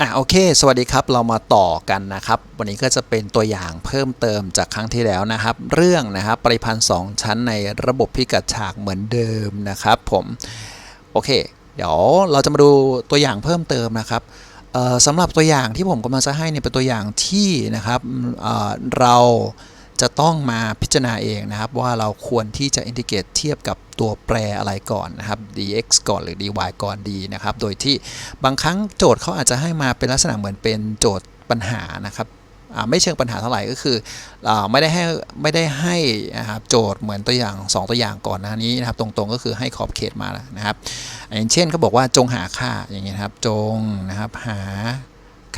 อะโอเค สวัสดีครับเรามาต่อกันนะครับ วันนี้ก็จะเป็นตัวอย่างเพิ่มเติมจากครั้งที่แล้วนะครับ เรื่องนะครับปริพันธ์2ชั้นในระบบพิกัดฉากเหมือนเดิมนะครับผมโอเค เดี๋ยวเราจะมาดูตัวอย่างเพิ่มเติมนะครับสำหรับตัวอย่างที่ผมกำลังจะให้เนี่ยเป็นตัวอย่างที่นะครับเเรา จะต้องมาพิจารณาเองนะครับ ว่าเราควรที่จะอินทิเกรตเทียบกับตัวแปรอะไรก่อนนะครับ dx ก่อนหรือ dy ก่อนดีนะครับ โดยที่บางครั้งโจทย์เขาอาจจะให้มาเป็นลักษณะเหมือนเป็นโจทย์ปัญหานะครับไม่เชิงปัญหาเท่าไหร่ก็คืออไม่ได้ให้ไม่ได้ให้นะครับโจทย์เหมือนตัวอย่าง 2 ตัวอย่างก่อนหน้านี้นะครับ ตรงๆก็คือให้ขอบเขตมาแล้วนะครับ อย่างเช่นเขาบอกว่าจงหาค่าอย่างเงี้ยครับจงนะครับหา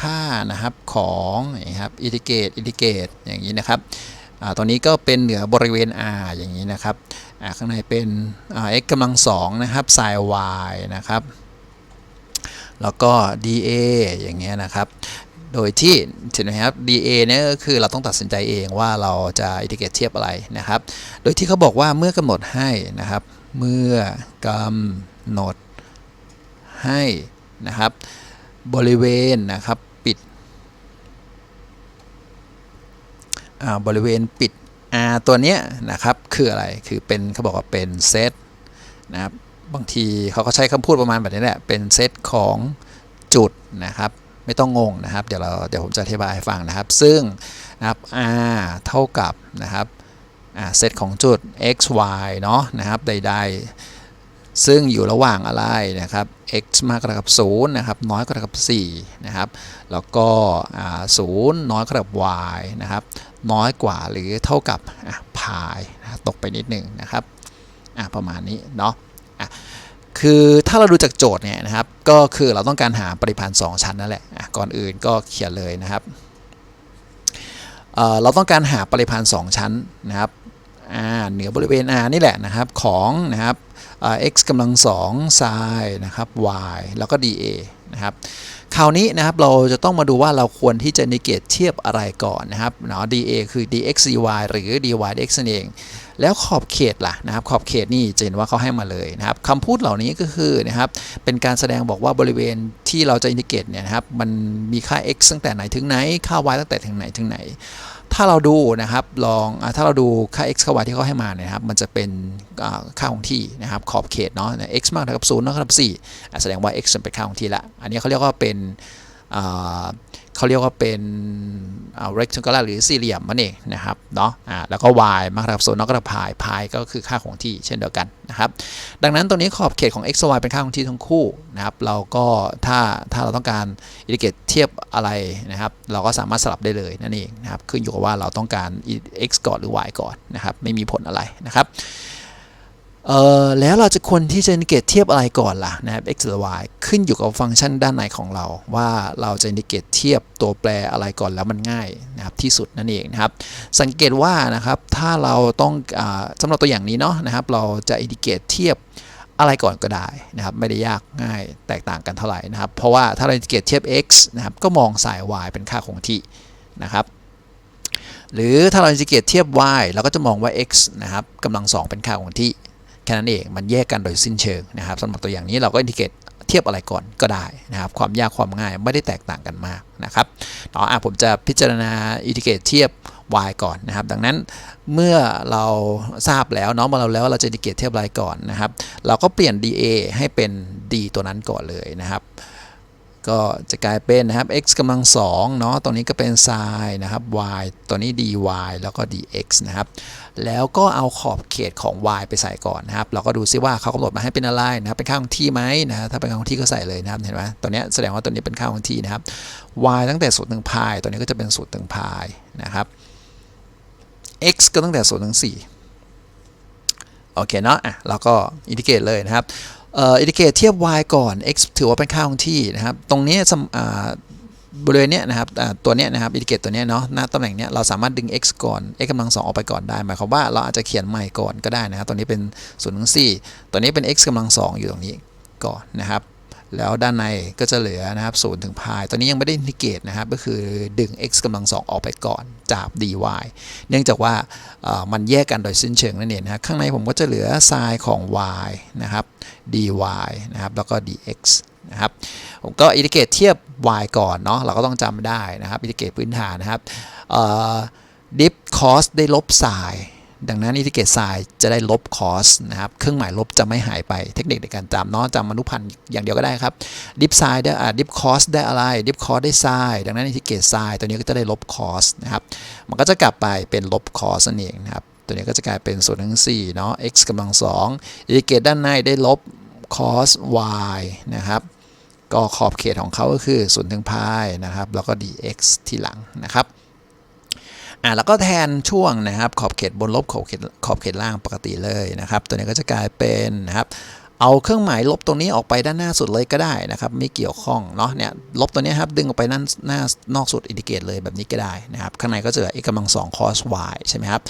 ค่านะครับของอย่างนี้ครับอินทิเกตอินทิเกตอย่างนี้นะครับ ตัวนี้ก็เป็นเหนือบริเวณ r อย่างนี้นะครับอ่าข้างในเป็นอ่า x กำลังสองนะครับ sin y นะครับ แล้วก็ dA อย่างเงี้ยนะครับ โดยที่เห็นไหมครับ dA เนี่ยก็คือเราต้องตัดสินใจเองว่าเราจะอินทิเกรตเทียบอะไรนะครับ โดยที่เขาบอกว่าเมื่อกำหนดให้นะครับ เมื่อกำหนดให้นะครับบริเวณนะครับปิดอ่า บริเวณปิด R ตัวเนี้ยนะครับคืออะไรคือเป็นเขาบอกว่าเป็นเซตนะครับบางทีเขาก็ใช้คำพูดประมาณแบบนี้แหละเป็นเซตของจุดนะครับไม่ต้องงงนะครับ เดี๋ยวเราเดี๋ยวผมจะอธิบายให้ฟังนะครับ ซึ่งนะครับ r เท่ากับนะครับเซตของจุด x y เนาะนะครับใดๆ ซึ่งอยู่ระหว่างอะไรนะครับ x มากกว่ากับ0นะครับน้อยกว่ากับ4นะครับแล้วก็0น้อยกว่ากับ y นะครับ น้อยกว่าหรือเท่ากับพายตกไปนิดหนึ่งนะครับประมาณนี้เนาะะคือถ้าเราดูจากโจทย์เนี่ยนะครับ ก็คือเราต้องการหาปริพันธ์2ชั้นนั่นแหละะก่อนอื่นก็เขียนเลยนะครับเเราต้องการหาปริพันธ์2ชั้นนะครับเหนือบริเวณ r นี่แหละนะครับของนะครับอ่า x กำลัง2 sin นะครับ y แล้วก็ dA นะครับ คราวนี้นะครับเราจะต้องมาดูว่าเราควรที่จะนิเกตเทียบอะไรก่อนนะครับเนาะ dA คือ dx dy หรือ dy dx นั่นเอง แล้วขอบเขตล่ะนะครับ ขอบเขตนี่จะเห็นว่าเขาให้มาเลยนะครับคำพูดเหล่านี้ก็คือนะครับเป็นการแสดงบอกว่าบริเวณที่เราจะอินทิเกรตเนี่ยนะครับมันมีค่า x ตั้งแต่ไหนถึงไหน ค่า y ตั้งแต่ถึงไหนถึงไหน ถ้าเราดูนะครับลองถ้าเราดูค่า x ค่า y ที่เขาให้มาเนี่ยนะครับมันจะเป็นอ่าค่าของที่นะครับขอบเขตเนาะ x มากเท่ากับ0น้อยเท่ากับ4อ่แสดงว่า x เป็นค่าของที่ละ อันนี้เขาเรียกว่าเป็น เขาเรียกว่าเป็นอ่า rectangular หรือสี่เหลี่ยมมันเองนะครับเนาะอ่าแล้วก็ y มากเท่ากับ0น้อยเท่ากับพายพายก็คือค่าของที่เช่นเดียวกันนะครับดังนั้นตรงนี้ขอบเขตของ x y เป็นค่าของที่ทั้งคู่นะครับเราก็ถ้าถ้าเราต้องการอินทิเกรตเทียบอะไรนะครับเราก็สามารถสลับได้เลยนั่นเองนะครับขึ้นอยู่กับว่าเราต้องการ x ก่อนหรือ y ก่อนนะครับไม่มีผลอะไรนะครับ เออแล้วเราจะควรที่จะอินทิเกตเทียบอะไรก่อนล่ะนะครับ x หรือ y ขึ้นอยู่กับฟังก์ชันด้านในของเรา ว่าเราจะอินทิเกตเทียบตัวแปรอะไรก่อนแล้วมันง่ายนะครับที่สุดนั่นเองนะครับ สังเกตว่านะครับถ้าเราต้องอาสำหรับตัวอย่างนี้เนาะนะครับ เราจะอินทิเกตเทียบอะไรก่อนก็ได้นะครับ ไม่ได้ยากง่ายแตกต่างกันเท่าไหร่นะครับ เพราะว่าถ้าเรานิเกตเทียบ x นะครับก็มองสาย y เป็นค่าคงที่นะครับหรือถ้าเราอินทิเกตเทียบ y เราก็จะมองว่า x นะครับกำลังสองเป็นค่าคงที่ แค่นั้นเองมันแยกกันโดยสิ้นเชิงนะครับสำหรับตัวอย่างนี้เราก็อินทิเกรตเทียบอะไรก่อนก็ได้นะครับ ความยากความง่ายไม่ได้แตกต่างกันมากนะครับเนาะอะผมจะพิจารณาอินทิเกรตเทียบ y ก่อนนะครับ ดังนั้นเมื่อเราทราบแล้วเนาะมาเราแล้วเราจะอินทิเกรตเทียบ y ก่อนนะครับ เราก็เปลี่ยน dA ให้เป็น d ตัวนั้นก่อนเลยนะครับ ก็จะกลายเป็นนะครับ x กำลัง2เนาะตรงนี้ก็เป็น sin นะครับ y ตัวนี้ dy แล้วก็ dx นะครับ แล้วก็เอาขอบเขตของ y ไปใส่ก่อนนะครับ เราก็ดูซิว่าเขากำหนดมาให้เป็นอะไรนะครับเป็นค่าของที่ไหมนะฮะถ้าเป็นค่าของที่ก็ใส่เลยนะครับเห็นไหมตัวนี้แสดงว่าตัวนี้เป็นค่าของที่นะครับ y ตั้งแต่0ถึงพายตัวนี้ก็จะเป็น0ถึงพายนะครับ x ก็ตั้งแต่0ถึง4โอเคเนาะอะเราก็อินทิเกรตเลยนะครับ อินดิเกรตเทียบ y ก่อน x ถือว่าเป็นค่าคงที่นะครับ ตรงนี้บริเวณเนี้ยนะครับตัวเนี้ยนะครับอินดิเกรตตัวเนี้ยเนาะหน้าตำแหน่งเนี้ยเราสามารถดึง x ก่อน x กำลังสองออกไปก่อนได้ หมายความว่าเราอาจจะเขียนใหม่ก่อนก็ได้นะครับตัวนี้เป็น0ถึงสตัวนี้เป็น x กำลังสองอยู่ตรงนี้ก่อนนะครับ แล้วด้านในก็จะเหลือนะครับ0ถึงพายตัวนี้ยังไม่ได้อินทิเกรตนะครับ ก็คือดึง x กำลังสองออกไปก่อนจาก dy เนื่องจากว่ามันแยกกันโดยสิ้นเชิงนั่นเองนะครับข้างในผมก็จะเหลือ sin ของ y นะครับ dy นะครับ แล้วก็ dx นะครับ ผมก็อินทิเกรตเทียบ y ก่อนเนาะ เราก็ต้องจำได้นะครับ อินทิเกรตพื้นฐานนะครับดิฟคอสได้ลบ sin ดังนั้นอินทิเกรต sin จะได้ลบ cos นะครับ เครื่องหมายลบจะไม่หายไป เทคนิคในการจำเนาะจำมนุพันธ์อย่างเดียวก็ได้ครับดิฟ sin ได้อ่าดิฟ cos ได้อะไรดิฟ cos ได้ sin ดังนั้นอินทิเกรต sin ตัวนี้ก็จะได้ลบ cos นะครับ มันก็จะกลับไปเป็นลบ cos นั่นเองนะครับ ตัวนี้ก็จะกลายเป็นส่วนทั้ง4เนาะ x กำลัง2อินทิเกรตด้านในได้ลบ cos y นะครับก็ขอบเขตของเขาก็คือ0ถึงพายนะครับ แล้วก็ dx ทีหลังนะครับ อ่าแล้วก็แทนช่วงนะครับขอบเขตบนลบขอบเขตขอบเขตล่างปกติเลยนะครับ ตัวนี้ก็จะกลายเป็นนะครับเอาเครื่องหมายลบตรงนี้ออกไปด้านหน้าสุดเลยก็ได้นะครับไม่เกี่ยวข้องเนาะเนี่ยลบตัวนี้ครับดึงออกไปด้านหน้านอกสุดอินดิเกตเลยแบบนี้ก็ได้นะครับข้างในก็จะเหลือ x กำลัง2 cos y ใช่ไหมครับ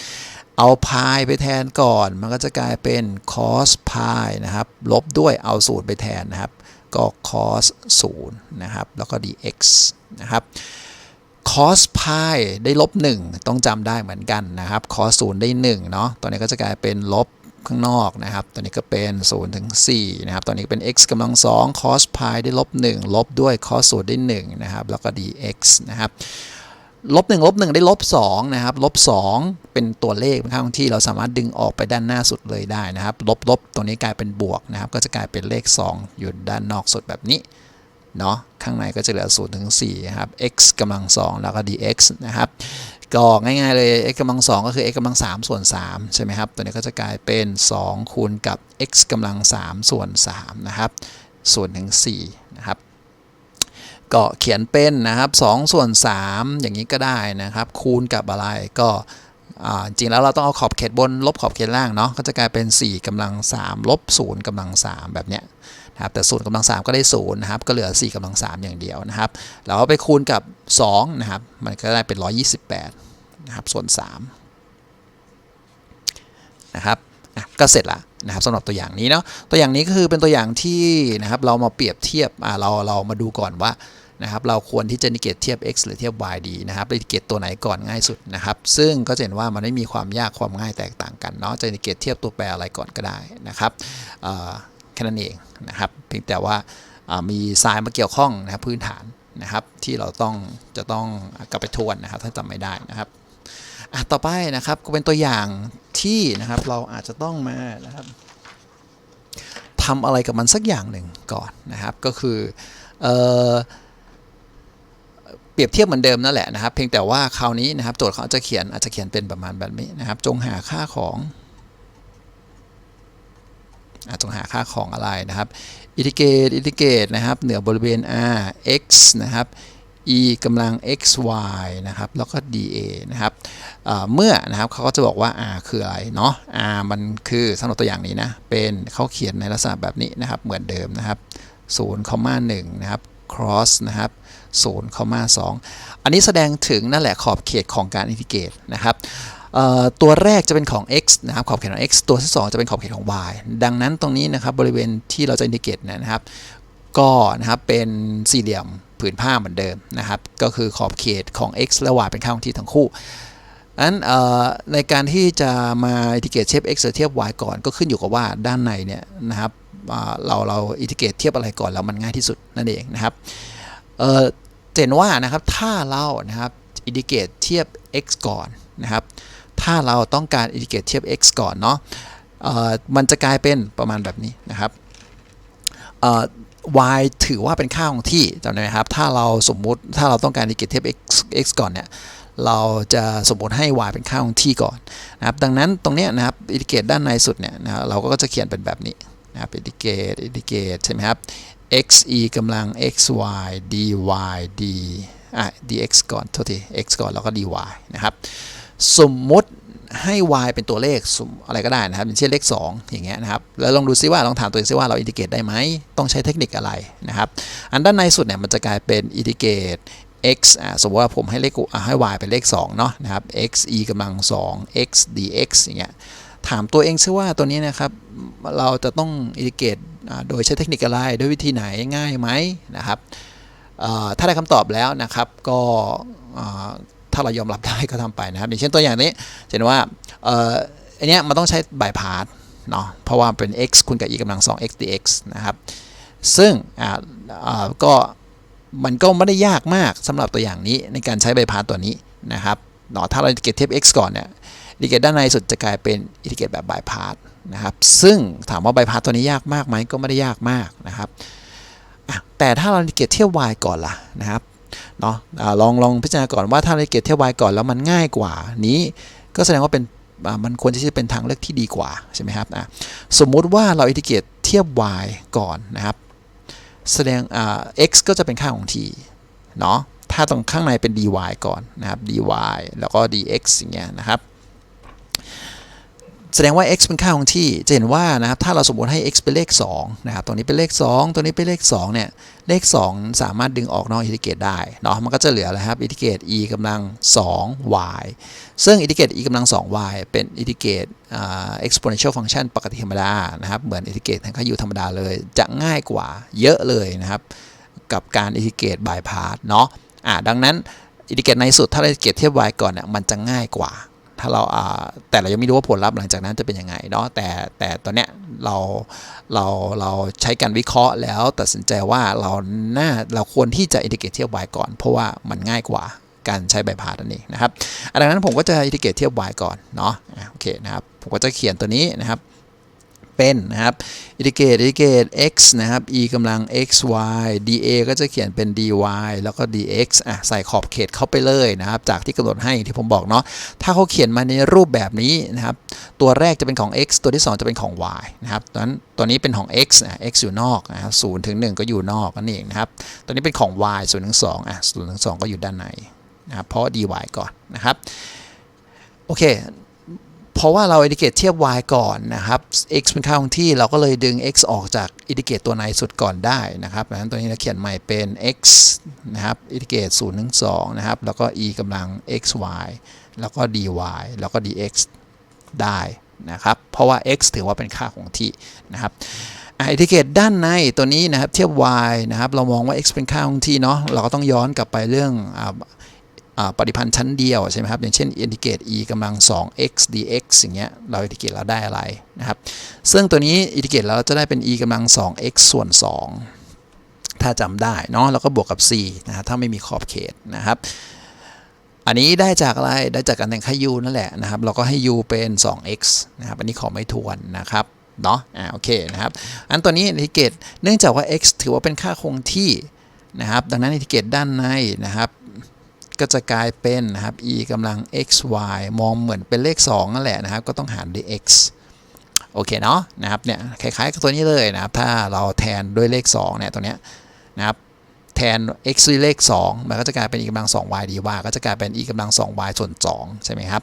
เอาพายไปแทนก่อน มันก็จะกลายเป็น cos พายนะครับลบด้วยเอาสูตรไปแทนนะครับก็ cos 0นะครับแล้วก็ dx นะครับ cos พายได้ลบ1ต้องจำได้เหมือนกันนะครับ cos 0ได้1เนาะตัวนี้ก็จะกลายเป็นลบข้างนอกนะครับตัวนี้ก็เป็น0ถึง4นะครับตัวนี้เป็น x กำลัง2 cos พายได้ลบ1ลบด้วย cos 0ได้1นะครับ แล้วก็ dx นะครับลบหนึ่งลบหนึ่งได้ลบสองนะครับลบสองเป็นตัวเลขเป็นค่าคงที่เราสามารถดึงออกไปด้านหน้าสุดเลยได้นะครับ ลบลบตัวนี้กลายเป็นบวกนะครับ ก็จะกลายเป็นเลข 2 อยู่ด้านนอกสุดแบบนี้ เนาะข้างในก็จะเหลือ0ถึง4ครับ x กำลัง2แล้วก็ dx นะครับก็ง่ายๆเลย x กำลัง2ก็คือ x กำลัง3ส่วน3ใช่ไหมครับ ตัวนี้ก็จะกลายเป็น2คูณกับ x กำลัง3ส่วน3นะครับส่วนถึง4นะครับก็เขียนเป็นนะครับ2ส่วน 3 อย่างนี้ก็ได้นะครับ คูณกับอะไรก็จริงแล้วเราต้องเอาขอบเขตบนลบขอบเขตล่างเนาะก็จะกลายเป็น 4กำลัง 3 ลบ 0กำลัง 3 แบบเนี้ย นะครับแต่0กำลัง3ก็ได้0นย์นะครับก็เหลือ4กำลัง3อย่างเดียวนะครับเราเอาไปคูณกับ2นะครับมันก็ได้เป็น 128นะครับส่วน3นะครับก็เสร็จละนะครับสำหรับตัวอย่างนี้เนาะตัวอย่างนี้ก็คือเป็นตัวอย่างที่นะครับเรามาเปรียบเทียบเราเรามาดูก่อนว่านะครับเราควรที่จะนิเกตเทียบ x หรือเทียบ y ดีนะครับนิเกตตัวไหนก่อนง่ายสุดนะครับ ซึ่งก็จะเห็นว่ามันไม่มีความยากความง่ายแตกต่างกันเนาะจะนิเกตเทียบตัวแปรอะไรก่อนก็ได้นะครับ แค่นั้นเองนะครับ เพียงแต่ว่ามีทรายมาเกี่ยวข้องนะครับพื้นฐานนะครับ ที่เราต้องจะต้องกลับไปทวนนะครับ ถ้าจำไม่ได้นะครับต่อไปนะครับก็เป็นตัวอย่างที่นะครับเราอาจจะต้องมานะครับทำอะไรกับมันสักอย่างหนึ่งก่อนนะครับ ก็คือเออเปรียบเทียบเหมือนเดิมนั่นแหละนะครับ เพียงแต่ว่าคราวนี้นะครับโจทย์เขาจะเขียนอาจจะเขียนเป็นประมาณแบบนี้นะครับ จงหาค่าของ จงหาค่าของอะไรนะครับ อิทิเกตอิทิเกตนะครับเหนือบริเวณ r x นะครับ e กำลัง x y นะครับ แล้วก็ dA นะครับเมื่อนะครับเขาก็จะบอกว่า r คืออะไรเนาะ r มันคือสำหรับตัวอย่างนี้นะ เป็นเขาเขียนในลักษณะแบบนี้นะครับ เหมือนเดิมนะครับ0 1นะครับ cross นะครับ0 2 อันนี้แสดงถึงนั่นแหละขอบเขตของการอินทิเกรตนะครับ ตัวแรกจะเป็นของ x นะครับขอบเขตของ x ตัวที่ 2 จะเป็นขอบเขตของ y ดังนั้นตรงนี้นะครับบริเวณที่เราจะอินทิเกรตนะครับ ก็นะครับเป็นสี่เหลี่ยมผืนผ้าเหมือนเดิมนะครับ ก็คือขอบเขตของ x และ y เป็นค่าคงที่ทั้งคู่อันในการที่จะมาอินทิเกรตเทียบ x เทียบ y ก่อนก็ขึ้นอยู่กับว่าด้านในเนี่ยนะครับเราเราอินทิเกรตเทียบอะไรก่อนแล้วมันง่ายที่สุดนั่นเองนะครับเห็นว่านะครับถ้าเรานะครับอินทิเกรตเทียบ x ก่อนนะครับ ถ้าเราต้องการอินทิเกรตเทียบ x ก่อนเนาะมันจะกลายเป็นประมาณแบบนี้นะครับ y ถือว่าเป็นค่าของที่จำได้ไหมครับ ถ้าเราสมมุติถ้าเราต้องการอินทิเกรตเทียบ x x ก่อนเนี่ยเราจะสมมติให้ y เป็นค่าของที่ก่อนนะครับดังนั้นตรงนี้นะครับอินทิเกรตด้านในสุดเนี่ยนะเราก็จะเขียนเป็นแบบนี้นะครับอินทิเกรตอินทิเกรตใช่ไหมครับ x e กำลัง x y dy d อะ dx ก่อนโทษที x ก่อนแล้วก็ dy นะครับ สมมติให้ y เป็นตัวเลขอะไรก็ได้นะครับอย่างเช่นเลข 2 อย่างเงี้ยนะครับ แล้วลองดูซิว่าลองถามตัวเองซิว่าเราอินทิเกรตได้ไหม ต้องใช้เทคนิคอะไรนะครับ อันด้านในสุดเนี่ยมันจะกลายเป็นอินทิเกรต x อ่าสมมติว่าผมให้เลขให้ y เป็นเลข2เนาะนะครับ x e กำลัง 2 x dx อย่างเงี้ยถามตัวเองซิว่าตัวนี้นะครับ เราจะต้องอินทิเกรตโดยใช้เทคนิคอะไรด้วยวิธีไหนง่ายไหมนะครับถ้าได้คำตอบแล้วนะครับก็ ถ้าเรายอมรับได้ก็ทำไปนะครับ อย่างเช่นตัวอย่างนี้เห็นว่าอันนี้มันต้องใช้บายพาสเนาะเพราะว่าเป็น x คูณกับ e กำลัง 2 x dx นะครับซึ่งอ่าอ่าก็มันก็ไม่ได้ยากมากสำหรับตัวอย่างนี้ในการใช้ใบพาสตัวนี้นะครับเนาะถ้าเราอินทิเกรตเทียบ x ก่อนเนี่ยอินทิเกรตด้านในสุดจะกลายเป็นอินทิเกรตแบบบายพาสนะครับซึ่งถามว่าบายพาสตัวนี้ยากมากไหมก็ไม่ได้ยากมากนะครับแต่ถ้าเราอินทิเกรตเทียบ y ก่อนล่ะนะครับ เนาะลองลองพิจารณาก่อนว่าถ้าเราอินทิเกรตเทียบ y ก่อนแล้วมันง่ายกว่านี้ ก็แสดงว่าเป็นมันควรที่จะเป็นทางเลือกที่ดีกว่าใช่ไหมครับสมมุติว่าเราอินทิเกตเทียบ y ก่อนนะครับแสดง x ก็จะเป็นค่าของ t เนาะถ้าตรงข้างในเป็น dy ก่อนนะครับ dy แล้วก็ dx อย่างเงี้ยนะครับ แสดงว่า x เป็นค่าของ t จะเห็นว่านะครับถ้าเราสมมติให้ x เป็นเลข2นะครับตรงนี้เป็นเลข 2 ตัวนี้เป็นเลข2เนี่ยเลข 2 สามารถดึงออกนอกอินทิเกรตได้เนาะมันก็จะเหลืออะไรครับอินทิเกรต e กำลัง 2y ซึ่งอินทิเกรต e กำลัง 2y เป็นอินทิเกรต exponential function ปกติธรรมดานะครับเหมือนอินทิเกรตทางค่า u ธรรมดาเลย จะง่ายกว่าเยอะเลยนะครับกับการอินทิเกรตบายพาสเนาะอ่าดังนั้นอินทิเกรตในสุดถ้าเราอินทิเกรตเทียบ y ก่อนเนี่ยมันจะง่ายกว่า ถ้าเราอ่าแต่เรายังไม่รู้ว่าผลลัพธ์หลังจากนั้นจะเป็นยังไงเนาะแต่แต่ตอนเนี้ยเราเราเราใช้การวิเคราะห์แล้วตัดสินใจว่าเราหน้าเราควรที่จะอินทิเกตเทียบ y ก่อน เพราะว่ามันง่ายกว่าการใช้ใบพาดนั่นเองนะครับอะดังนั้นผมก็จะอินทิเกตเทียบ y ก่อนเนาะโอเคนะครับผมก็จะเขียนตัวนี้นะครับ เป็นนะครับอิทิเกรตอิทิเกรต x นะครับ e กำลัง x y dA ก็จะเขียนเป็น dy แล้วก็ dx อะใส่ขอบเขตเข้าไปเลยนะครับ จากที่กำหนดให้ที่ผมบอกเนาะถ้าเขาเขียนมาในรูปแบบนี้นะครับ ตัวแรกจะเป็นของ x ตัวที่ 2 จะเป็นของ y นะครับตอนนั้นตัวนี้เป็นของ x อะ x อยู่นอกนะครับ0ถึง 1 ก็อยู่นอกนั่นเองนะครับ ตัวนี้เป็นของ y 0ถึง2อะ0ถึง2ก็อยู่ด้านในนะครับเพราะ dy ก่อนนะครับโอเค เพราะว่าเราอินดิเกตเทียบ y ก่อนนะครับ x เป็นค่าคงที่เราก็เลยดึง x ออกจากอินดิเกตตัวในสุดก่อนได้นะครับดังนั้นตัวนี้เราเขียนใหม่เป็น x นะครับอินดิเกต0ถึง2นะครับแล้วก็ e กำลัง x y แล้วก็ dy แล้วก็ dx ได้นะครับเพราะว่า x ถือว่าเป็นค่าของที่นะครับอินดิเกตด้านในตัวนี้นะครับเทียบ y นะครับเรามองว่า x เป็นค่าของที่เนาะเราก็ต้องย้อนกลับไปเรื่องอ ปฏิพันธ์ชั้นเดียวใช่ไหมครับ อย่างเช่นอินทิเกรต e กำลัง 2x dx อย่างเงี้ยเราอินทิเกรตเราได้อะไรนะครับ ซึ่งตัวนี้อินทิเกรตเราจะได้เป็น e กำลัง 2x ส่วน 2 ถ้าจำได้เนาะแล้วก็บวกกับ c นะครับถ้าไม่มีขอบเขตนะครับอันนี้ได้จากอะไร ได้จากการแต่งค่า u นั่นแหละนะครับ เราก็ให้ u เป็น 2x นะครับ อันนี้ขอไม่ทวนนะครับ เนาะอ่า โอเคนะครับ อันตัวนี้อินทิเกรต เนื่องจากว่า x ถือว่าเป็นค่าคงที่นะครับ ดังนั้นอินทิเกรตด้านในนะครับ ก็จะกลายเป็นนะครับ e กำลัง x y มองเหมือนเป็นเลข 2 นั่นแหละนะครับ ก็ต้องหารด้วย x โอเคเนาะนะครับเนี่ยคล้ายๆกับตัวนี้เลยนะครับ ถ้าเราแทนด้วยเลข2เนี่ยตัวเนี้ยนะครับแทน x ด้วยเลข 2 มันก็จะกลายเป็น e กำลัง 2y dy ก็จะกลายเป็น e กำลัง 2y ส่วน 2 ใช่ไหมครับ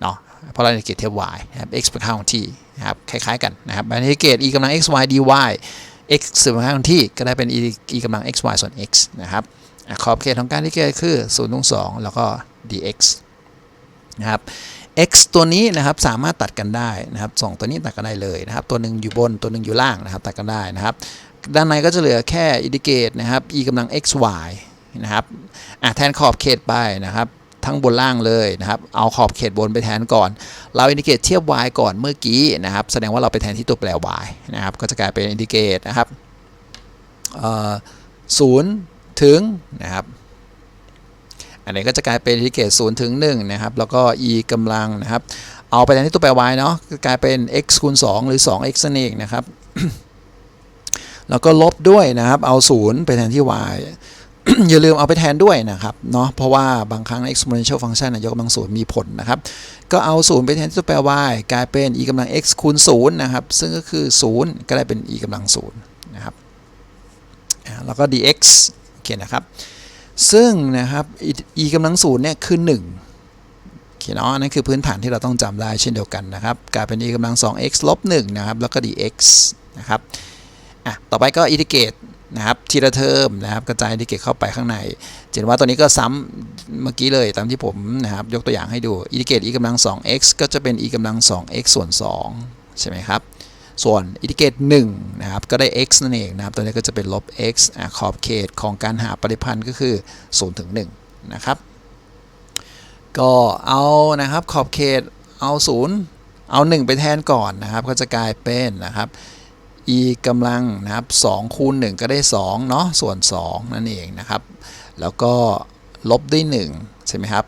เนาะเพราะเราอินเกตเทียบ y นะครับ x เป็นค่าของที่นะครับคล้ายๆกันนะครับอินเกต e กำลัง x y dy x สืบเป็นค่าของที่ก็ได้เป็น e, e กำลัง x y ส่วน x นะครับ ขอบเขตของการที่เกิดคือ0ถึง2แล้วก็ dx นะครับ x ตัวนี้นะครับสามารถตัดกันได้นะครับสองตัวนี้ตัดกันได้เลยนะครับ ตัวหนึ่งอยู่บนตัวหนึ่งอยู่ล่างนะครับ ตัดกันได้นะครับ ด้านในก็จะเหลือแค่อินดิเกตนะครับ e กำลัง x y นะครับอะแทนขอบเขตไปนะครับ ทั้งบนล่างเลยนะครับ เอาขอบเขตบนไปแทนก่อน เราอินดิเกตเทียบ y ก่อนเมื่อกี้นะครับ แสดงว่าเราไปแทนที่ตัวแปร y นะครับ ก็จะกลายเป็นอินดิเกตนะครับศูนย์ ถึงนะครับ อันนี้ก็จะกลายเป็นอินทิเกรต0ถึง1นะครับ แล้วก็ e กำลังนะครับ เอาไปแทนที่ตัวแปร y เนาะก็กลายเป็น x คูณ 2 หรือ 2x นั่นเองนะครับ แล้วก็ลบด้วยนะครับ เอา 0 ไปแทนที่ y อย่าลืมเอาไปแทนด้วยนะครับเนาะเพราะว่าบางครั้ง exponential function ยกกำลังศูนย์มีผลนะครับ ก็เอา 0 ไปแทนที่ตัวแปร y กลายเป็น e กำลัง x คูณ 0 นะครับ ซึ่งก็คือ 0 ก็ได้เป็น e กำลัง0นะครับแล้วก็ dx โอเคนะครับ ซึ่งนะครับ e กำลังศูนย์เนี่ยคือ1โอเคเนาะนั่นคือพื้นฐานที่เราต้องจำได้เช่นเดียวกันนะครับกลายเป็น e กำลัง 2x ลบ1นะครับแล้วก็ dx นะครับอะต่อไปก็อินทิเกรตนะครับทีละเทอมนะครับกระจายอินทิเกรตเข้าไปข้างในเห็นว่าตัวนี้ก็ซ้ำเมื่อกี้เลยตามที่ผมนะครับยกตัวอย่างให้ดูอินทิเกรต e กำลัง 2x ก็จะเป็น e กำลัง 2x ส่วน2ใช่ไหมครับ ส่วนอินทิเกรต1นะครับก็ได้ x นั่นเองนะครับตัวนี้ก็จะเป็นลบ x อขอบเขตของการหาปริพันธ์ก็คือ0ถึง1นะครับก็เอานะครับขอบเขตเอา0เอา 1 ไปแทนก่อนนะครับ ก็จะกลายเป็นนะครับ e กำลังนะครับ2คูณ1ก็ได้2เนาะส่วน 2 นั่นเองนะครับ แล้วก็ลบด้วย1ใช่ไหมครับ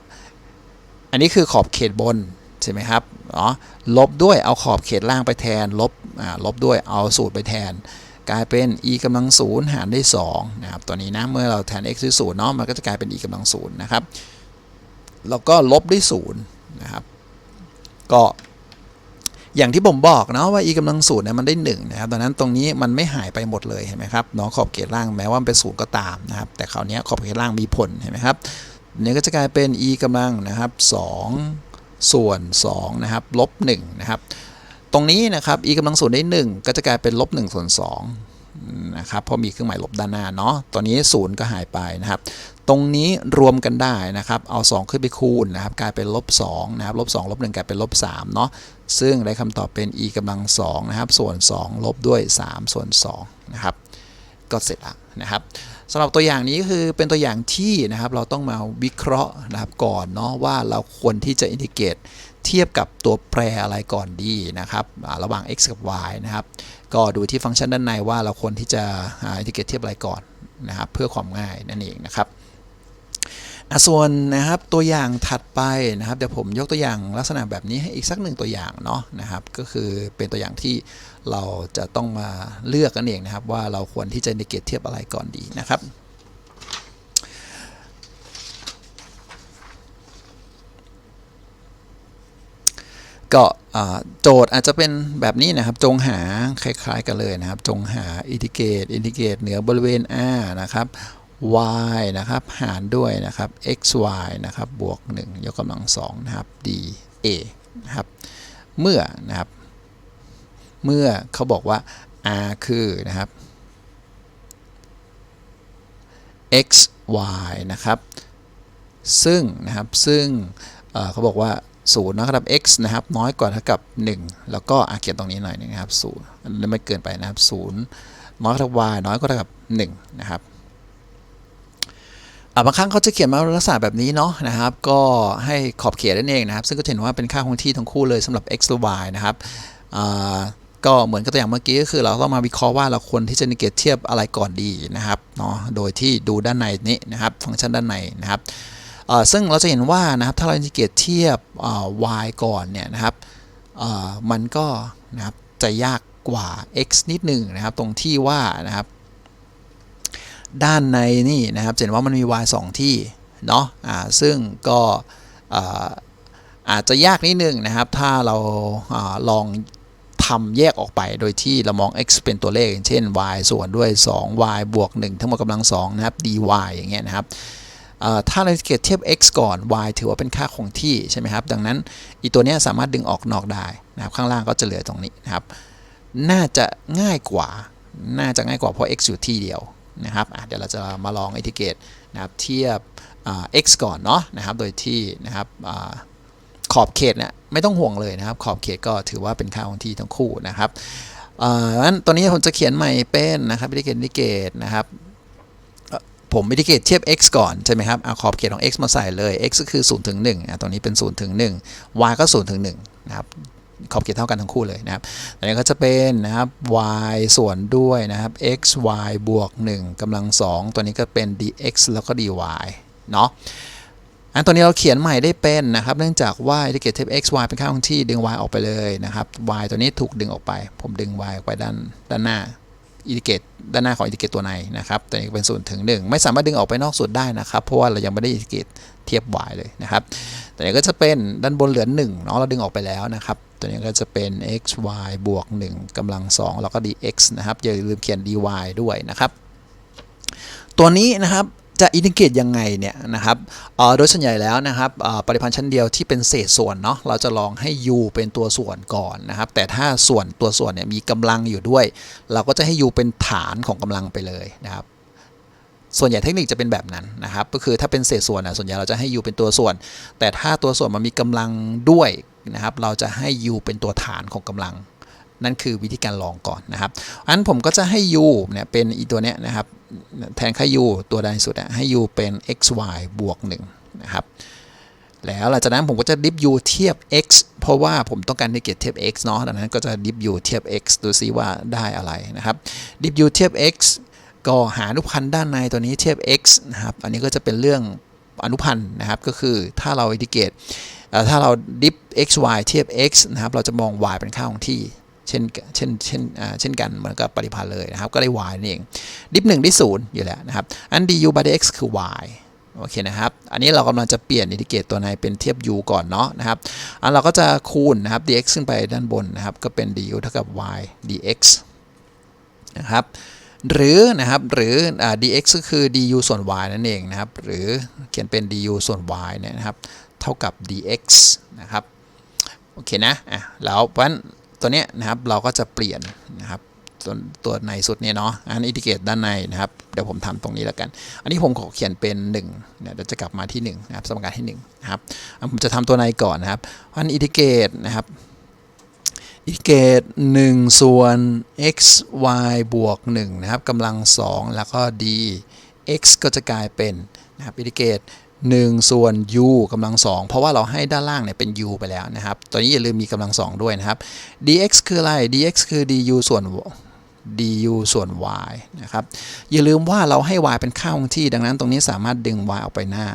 อันนี้คือขอบเขตบนใช่ไหมครับ อ๋อลบด้วยเอาขอบเขตล่างไปแทน ลบอ่าลบด้วยเอาสูตรไปแทน กลายเป็น e กำลังศูนย์หารด้วย2นะครับตัวนี้นะเมื่อเราแทน x ด้วยศูนย์เนาะมันก็จะกลายเป็น e กำลังศูนย์นะครับแล้วก็ลบด้วยศูนย์นะครับก็อย่างที่ผมบอกเนาะว่า e กำลังศูนย์เนี่ยมันได้1นะครับดังนั้นตรงนี้มันไม่หายไปหมดเลยเห็นไหมครับเนาะขอบเขตล่างแม้ว่ามันเป็นศูนย์ก็ตามนะครับแต่คราวนี้ขอบเขตล่างมีผลเห็นไหมครับเนี่ยก็จะกลายเป็น e กำลังนะครับ2 ส่วน2นะครับลบ1นะครับตรงนี้นะครับ e กำลังศูนย์ได้ 1 ก็จะกลายเป็นลบ1ส่วน2นะครับเพราะมีเครื่องหมายลบด้านหน้าเนาะตัวนี้ศูนย์ก็หายไปนะครับ ตรงนี้รวมกันได้นะครับ เอา 2 ขึ้นไปคูณนะครับกลายเป็นลบ2นะครับลบ2ลบ1กลายเป็นลบ3เนาะซึ่งได้คำตอบเป็น e กำลัง2นะครับส่วน 2 ลบด้วย 3 ส่วน2นะครับก็เสร็จแล้วนะครับ สำหรับตัวอย่างนี้คือเป็นตัวอย่างที่นะครับเราต้องมาวิเคราะห์นะครับก่อนเนาะว่าเราควรที่จะอินทิเกรตเทียบกับตัวแปรอะไรก่อนดีนะครับระหว่าง x กับ y นะครับก็ดูที่ฟังก์ชันด้านในว่าเราควรที่จะอินทิเกรตเทียบอะไรก่อนนะครับเพื่อความง่ายนั่นเองนะครับ ส่วนนะครับตัวอย่างถัดไปนะครับเดี๋ยวผมยกตัวอย่างลักษณะแบบนี้ให้อีกสักหนึ่งตัวอย่างเนาะนะครับก็คือเป็นตัวอย่างที่เราจะต้องมาเลือกกันเองนะครับว่าเราควรที่จะอินทิเกรตเทียบอะไรก่อนดีนะครับก็โจทย์อาจจะเป็นแบบนี้นะครับ จงหาคล้ายๆกันเลยนะครับ จงหาอินทิเกรตอินทิเกรตเหนือบริเวณ r นะครับ y นะครับหารด้วยนะครับ xy นะครับบวก 1 ยกกำลัง2นะครับ dA นะครับเมื่อนะครับ เมื่อเขาบอกว่า r คือนะครับ x y นะครับ ซึ่งนะครับซึ่งเเขาบอกว่า0เท่ากับ x นะครับน้อยกว่าเท่ากับ 1 แล้วก็อาเขียนตรงนี้หน่อยนึงนะครับ0อันนี้ไม่เกินไปนะครับ0น้อยกว่าเท่ากับ y น้อยกว่าเท่ากับ 1 นะครับ บางครั้งเขาจะเขียนมาลักษณะแบบนี้เนาะนะครับ ก็ให้ขอบเขตนั่นเองนะครับ ซึ่งก็เห็นว่าเป็นค่าคงที่ทั้งคู่เลยสำหรับ x และ y นะครับก็เหมือนกับตัวอย่างเมื่อกี้ก็คือเราต้องมาวิเคราะห์ว่าเราควรที่จะนิเกตเทียบอะไรก่อนดีนะครับเนาะโดยที่ดูด้านในนี้นะครับฟังก์ชันด้านในนะครับซึ่งเราจะเห็นว่านะครับถ้าเรานิเกตเทียบ y ก่อนเนี่ยนะครับมันก็นะครับจะยากกว่า x นิดหนึ่งนะครับตรงที่ว่านะครับ ด้านในนี่นะครับเห็นว่ามันมี y 2 ที่เนาะอ่าซึ่งก็เอ่อาจจะยากนิดนึงนะครับ ถ้าเราอาลองทำแยกออกไปโดยที่เรามอง x เป็นตัวเลข เช่น y ส่วนด้วย 2y บวก 1 ทั้งหมดกำลัง2นะครับ dy อย่างเงี้ยนะครับถ้าเราเทียบเทียบ x ก่อน y ถือว่าเป็นค่าคงที่ใช่ไหมครับ ดังนั้นอีตัวนี้สามารถดึงออกนอกได้นะครับ ข้างล่างก็จะเหลือตรงนี้นะครับ น่าจะง่ายกว่า น่าจะง่ายกว่าเพราะ x อยู่ที่เดียว นะครับเดี๋ยวเราจะมาลองอิทิเกตนะครับเทียบ x ก่อนเนาะนะครับโดยที่นะครับอขอบเขตเนี่ยไม่ต้องห่วงเลยนะครับ ขอบเขตก็ถือว่าเป็นค่าคงที่ทั้งคู่นะครับอ่างั้นตัวนี้ผมจะเขียนใหม่เป็นนะครับอิทิเกตอิทิเกตนะครับผมอินทิเกตเทียบ x ก่อนใช่ไหมครับเอาขอบเขตของ x มาใส่เลย x ก็คือ0ถึง1อะตรงนี้เป็น0ถึง1 y ก็0ถึง1นะครับ ขอบเขตเท่ากันทั้งคู่เลยนะครับอันนี้ก็จะเป็นนะครับ y ส่วนด้วยนะครับ x y บวก1กำลัง 2 ตัวนี้ก็เป็น dx แล้วก็ dy เนาะอันตัวนี้เราเขียนใหม่ได้เป็นนะครับ เนื่องจากว่าอินทิเกรตเทียบ x y เป็นค่าคงที่ดึง y ออกไปเลยนะครับ y ตัวนี้ถูกดึงออกไป ผมดึง y ออกไปด้านด้านหน้าอินทิเกรตด้านหน้าของอินทิเกรตตัวในนะครับตัวนี้เป็นศูนย์ถึง 1 ไม่สามารถดึงออกไปนอกสุดได้นะครับ เพราะว่าเรายังไม่ได้อินทิเกรตเทียบ y เลยนะครับตัวนี้ก็จะเป็นด้านบนเหลือ1เนาะเราดึงออกไปแล้วนะครับ ตัวนี้ก็จะเป็น x y บวก1กำลัง 2 แล้วก็ dx นะครับ อย่าลืมเขียน dy ด้วยนะครับ ตัวนี้นะครับจะอินทิเกรตยังไงเนี่ยนะครับโดยส่วนใหญ่แล้วนะครับปริพันธ์ชั้นเดียวที่เป็นเศษส่วนเนาะ เราจะลองให้ u เป็นตัวส่วนก่อนนะครับ แต่ถ้าส่วนตัวส่วนเนี่ยมีกำลังอยู่ด้วย เราก็จะให้ u เป็นฐานของกำลังไปเลยนะครับ ส่วนใหญ่เทคนิคจะเป็นแบบนั้นนะครับ ก็คือถ้าเป็นเศษส่วนนะส่วนใหญ่เราจะให้ u เป็นตัวส่วน แต่ถ้าตัวส่วนมันมีกำลังด้วยนะครับ เราจะให้ u เป็นตัวฐานของกำลัง นั่นคือวิธีการลองก่อนนะครับ อันผมก็จะให้ u เนี่ยเป็นอีตัวเนี้ยนะครับ แทนค่า u ตัวใดสุดอะให้ u เป็น xy บวก1นะครับ แล้วหลังจากนั้นผมก็จะดิฟ u เทียบ x เพราะว่าผมต้องการอินทิเกรตเทียบ x เนาะ ดังนั้นก็จะดิฟ u เทียบ x ดูซิว่าได้อะไรนะครับ ดิฟ u เทียบ x ก็หาอนุพันธ์ด้านในตัวนี้เทียบ x นะครับ อันนี้ก็จะเป็นเรื่องอนุพันธ์นะครับ ก็คือถ้าเราอินทิเกรตถ้าเราดิฟ x y เทียบ x นะครับ เราจะมอง y เป็นค่าของที่เช่นเช่นเช่นเช่นกันเหมือนกับปริพันธ์เลยนะครับ ก็ได้ y นั่นเอง ดิฟหนึ่งได้ศูนย์อยู่แล้วนะครับ อัน du by dx คือ y โอเคนะครับ อันนี้เรากำลังจะเปลี่ยนอินทิเกรตตัวในเป็นเทียบ u ก่อนเนาะนะครับ อันเราก็จะคูณนะครับ dx ขึ้นไปด้านบนนะครับ ก็เป็น du เท่ากับ y dx นะครับ หรือนะครับหรืออ dx ก็คือ du ส่วน y นั่นเองนะครับ หรือเขียนเป็น du ส่วน y เนี่ยนะครับ เท่ากับ dx นะครับ โอเคนะอะแล้วเพราะฉะนั้นตัวเนี้ยนะครับเราก็จะเปลี่ยนนะครับตัวตัวในสุดเนี่ยเนาะอันอินทิเกรตด้านในนะครับ เดี๋ยวผมทำตรงนี้แล้วกัน อันนี้ผมขอเขียนเป็น1เนี่ยเดี๋ยวจะกลับมาที่1นะครับสมการที่1นะครับผมจะทำตัวในก่อนนะครับอันอินทิเกรตนะครับ อิเกต1ส่วน x y บวก1นะครับกำลัง 2 แล้วก็ d x ก็จะกลายเป็นนะครับอิเกต1ส่วน u กำลัง 2 เพราะว่าเราให้ด้านล่างเนี่ยเป็น u ไปแล้วนะครับตัวนี้อย่าลืมมีกำลัง 2 ด้วยนะครับ dx คืออะไร dx คือ du ส่วน du ส่วน y นะครับ อย่าลืมว่าเราให้ y เป็นค่าคงที่ ดังนั้นตรงนี้สามารถดึง y ออกไปหน้า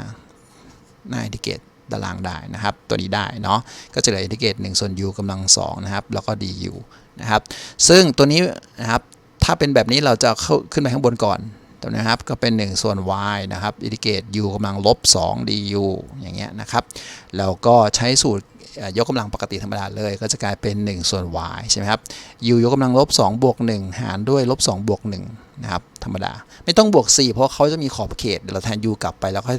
หน้าอินทิเกต ตารางได้นะครับ ตัวนี้ได้เนาะก็จะเหลืออินทิเกรต1ส่วน u กำลัง2นะครับแล้วก็ du นะครับซึ่งตัวนี้นะครับถ้าเป็นแบบนี้เราจะเข้าขึ้นไปข้างบนก่อน นะครับก็เป็น 1 ส่วน y นะครับอินทิเกรต u กำลังลบ 2 du อย่างเงี้ยนะครับแล้วก็ใช้สูตรยกกำลังปกติธรรมดาเลย ก็จะกลายเป็น 1 ส่วน y ใช่ไหมครับ u ยกกำลังลบ2บวก1หารด้วยลบ2บวก1นะครับธรรมดา ไม่ต้องบวก 4 เพราะเขาจะมีขอบเขตเราแทน u กลับไปแล้วค่อย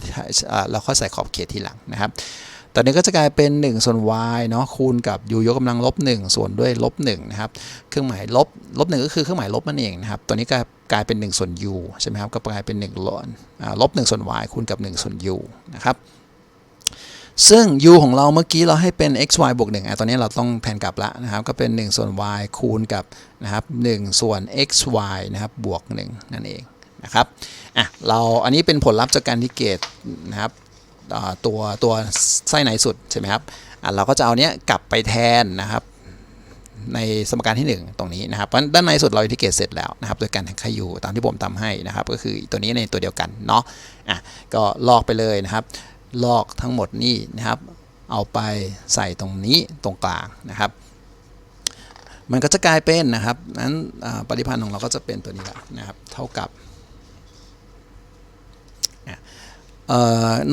เอ่อเราค่อยใส่ขอบเขตทีหลังนะครับ ตอนนี้ก็จะกลายเป็น 1 ส่วน y เนาะคูณกับ u ยกกำลังลบ 1 ส่วนด้วยลบ1นะครับเครื่องหมายลบลบ1ก็คือเครื่องหมายลบนั่นเองนะครับตัวนี้ก็กลายเป็น 1 ส่วน u ใช่ไหมครับก็กลายเป็น1ลบอ่ลบ1ส่วน y คูณกับ 1 ส่วน u นะครับซึ่ง u ของเราเมื่อกี้เราให้เป็น x y บวก1อะตอนนี้เราต้องแทนกลับละนะครับ ก็เป็น 1 ส่วน y คูณกับนะครับ1ส่วน x y นะครับบวก 1 นั่นเองนะครับอะเราอันนี้เป็นผลลัพธ์จากการที่เกตนะครับ ตัวตัวไส้ในสุดใช่ไหมครับเราก็จะเอาเนี้ยกลับไปแทนนะครับ ในสมการที่ 1 ตรงนี้นะครับเพราะด้านในสุดเราอินทิเกรตเสร็จแล้วนะครับ โดยการแทนค่า u ตามที่ผมทำให้นะครับ ก็คือตัวนี้ในตัวเดียวกันเนาะอะก็ลอกไปเลยนะครับ ลอกทั้งหมดนี่นะครับ เอาไปใส่ตรงนี้ตรงกลางนะครับมันก็จะกลายเป็นนะครับนั้นปริพันธ์ของเราก็จะเป็นตัวนี้แหละนะครับ เท่ากับเอ่อ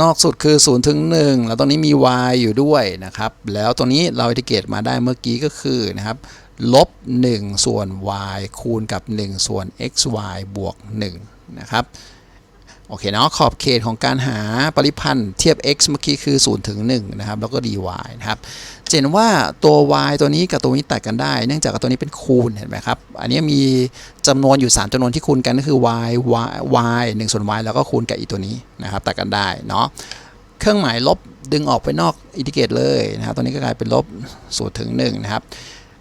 นอกสุดคือ 0 ถึง 1 แล้วตรงนี้มี y อยู่ด้วยนะครับ แล้วตรงนี้เราอิทิเกตมาได้เมื่อกี้ก็คือนะครับลบ 1 ส่วน y คูณกับ 1 ส่วน xy บวก 1 นะครับ โอเคเนาะขอบเขตของการหาปริพันธ์เทียบ x เมื่อกี้คือ 0 ถึง 1 นะครับ แล้วก็ dy นะครับเห็นว่าตัว y ตัวนี้กับตัวนี้ตัดกันได้ เนื่องจากตัวนี้เป็นคูณเห็นไหมครับ อันนี้มีจำนวนอยู่ 3จำนวนที่คูณกันก็คือ y y y 1ส่วน y แล้วก็คูณกับอีตัวนี้นะครับตัดกันได้เนาะเครื่องหมายลบดึงออกไปนอกอินทิเกรตเลยนะครับตัวนี้ก็กลายเป็นลบ0ถึง1นะครับ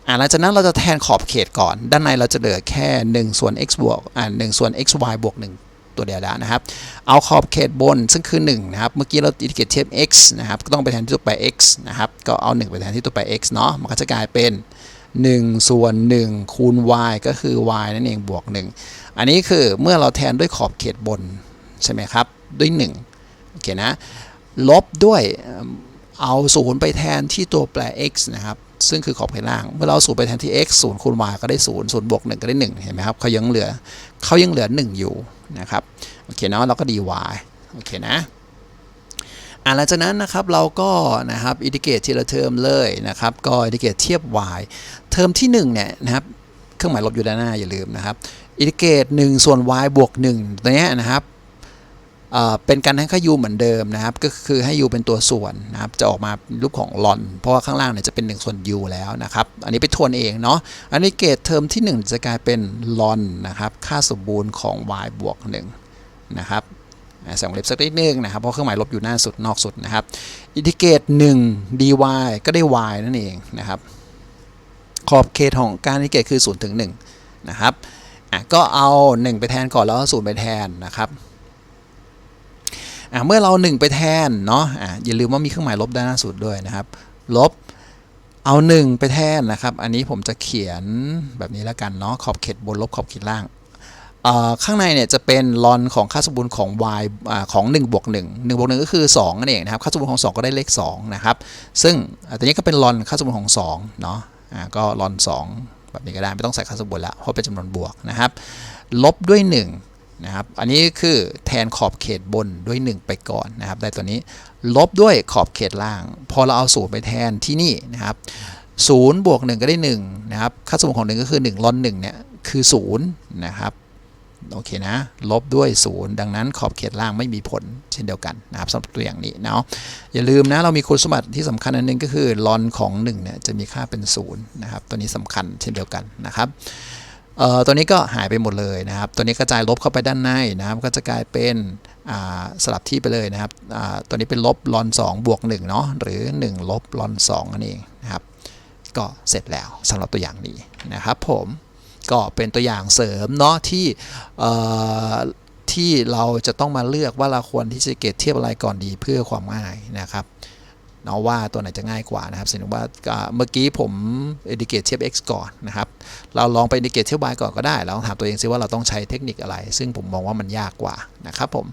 อ่าหลังจากนั้นเราจะแทนขอบเขตก่อน ด้านในเราจะเหลือแค่ 1 ส่วน x บวกอ่า1ส่วน x y บวก 1 ตัวเดียวแล้วนะครับ เอาขอบเขตบนซึ่งคือ1นะครับ เมื่อกี้เราอินทิเกรตเทียบ x นะครับ ก็ต้องไปแทนที่ตัวแปร x นะครับ ก็เอา 1 ไปแทนที่ตัวแปร x เนาะ มันก็จะกลายเป็น1ส่วน1คูณ y ก็คือ y นั่นเองบวก 1 อันนี้คือเมื่อเราแทนด้วยขอบเขตบนใช่ไหมครับ ด้วย1โอเคนะ ลบด้วยเอาศูนย์ไปแทนที่ตัวแปร x นะครับ ซึ่งคือขอบเขตล่าง เมื่อเราเอาศูนย์ไปแทนที่ x ศูนย์คูณ y ก็ได้ศูนย์ศูนย์บวก1ก็ได้1เห็นไหมครับเขายังเหลือเขายังเหลือ 1 อยู่ นะครับโอเคเนาะเราก็ dy โอเคนะอ่าหลังจากนั้นนะครับเราก็นะครับอินทิเกรตทีละเทอมเลยนะครับก็อินทิเกรตเทียบ y เทอมที่1เนี่ยนะครับเครื่องหมายลบอยู่ด้านหน้าอย่าลืมนะครับอินทิเกรต1ส่วน y บวก1ตัวเนี้ยนะครับ เป็นการให้ค่า u เหมือนเดิมนะครับ ก็คือให้ u เป็นตัวส่วนนะครับ จะออกมารูปของลอน เพราะว่าข้างล่างเนี่ยจะเป็น1ส่วน u แล้วนะครับ อันนี้ไปทวนเองเนาะ อันนี้เกรดเทอมที่ 1 จะกลายเป็นลอนนะครับ ค่าสมบูรณ์ของ y บวก1นะครับใส่วงเล็บสักนิดนึงนะครับ เพราะเครื่องหมายลบอยู่หน้าสุดนอกสุดนะครับ อินทิเกรต1 dy ก็ได้ y นั่นเองนะครับ ขอบเขตของการอินทิเกรตคือ0ถึง1นะครับ ก็เอา 1 ไปแทนก่อนแล้วก็0ไปแทนนะครับ อะเมื่อเรา 1 ไปแทนเนาะอะอย่าลืมว่ามีเครื่องหมายลบด้านหน้าสุดด้วยนะครับ ลบเอา 1 ไปแทนนะครับ อันนี้ผมจะเขียนแบบนี้แล้วกันเนาะขอบเขตบนลบขอบเขตล่างข้างในเนี่ยจะเป็นลอนของค่าสมบูรณ์ของ y อของ1บวก1 1บวก1ก็คือ2นั่นเองนะครับค่าสมบูรณ์ของ 2 ก็ได้เลข2นะครับซึ่งอันนี้ก็เป็นลอนค่าสมบูรณ์ของ2เนาะก็ลอน 2 แบบนี้ก็ได้ไม่ต้องใส่ค่าสมบูรณ์ละเพราะเป็นจำนวนบวกนะครับลบด้วย 1 นะครับอันนี้คือแทนขอบเขตบนด้วย 1 ไปก่อนนะครับได้ตัวนี้ลบด้วยขอบเขตล่าง พอเราเอาศูนย์ไปแทนที่นี่นะครับ0บวก1ก็ได้1นะครับค่าสมมติของ 1 ก็คือ1ลอน1เนี่ยคือ0นะครับโอเคนะลบด้วย 0 ดังนั้นขอบเขตล่างไม่มีผลเช่นเดียวกันนะครับสำหรับตัวอย่างนี้เนาะอย่าลืมนะเรามีคุณสมบัติที่สำคัญอันหนึงก็คือลอนของ1เนี่ยจะมีค่าเป็น0นะครับตัวนี้สำคัญเช่นเดียวกันนะครับ ตัวนี้ก็หายไปหมดเลยนะครับ ตัวนี้กระจายลบเข้าไปด้านในนะครับ ก็จะกลายเป็นสลับที่ไปเลยนะครับตัวนี้เป็นลบลอน2บวก1เนาะหรือ 1 ลบลอน2นั่นเองนะครับ ก็เสร็จแล้วสำหรับตัวอย่างนี้นะครับผมก็เป็นตัวอย่างเสริมเนาะที่ที่เราจะต้องมาเลือกว่าเราควรที่จะเกรดเทียบอะไรก่อนดีเพื่อความง่ายนะครับ เนาะว่าตัวไหนจะง่ายกว่านะครับสมมติว่าเมื่อกี้ผมอินดิเกตเทียบ x ก่อนนะครับ เราลองไปอินดิเกตเทียบ y ก่อนก็ได้เราต้องถามตัวเองซิว่าเราต้องใช้เทคนิคอะไร ซึ่งผมมองว่ามันยากกว่านะครับผม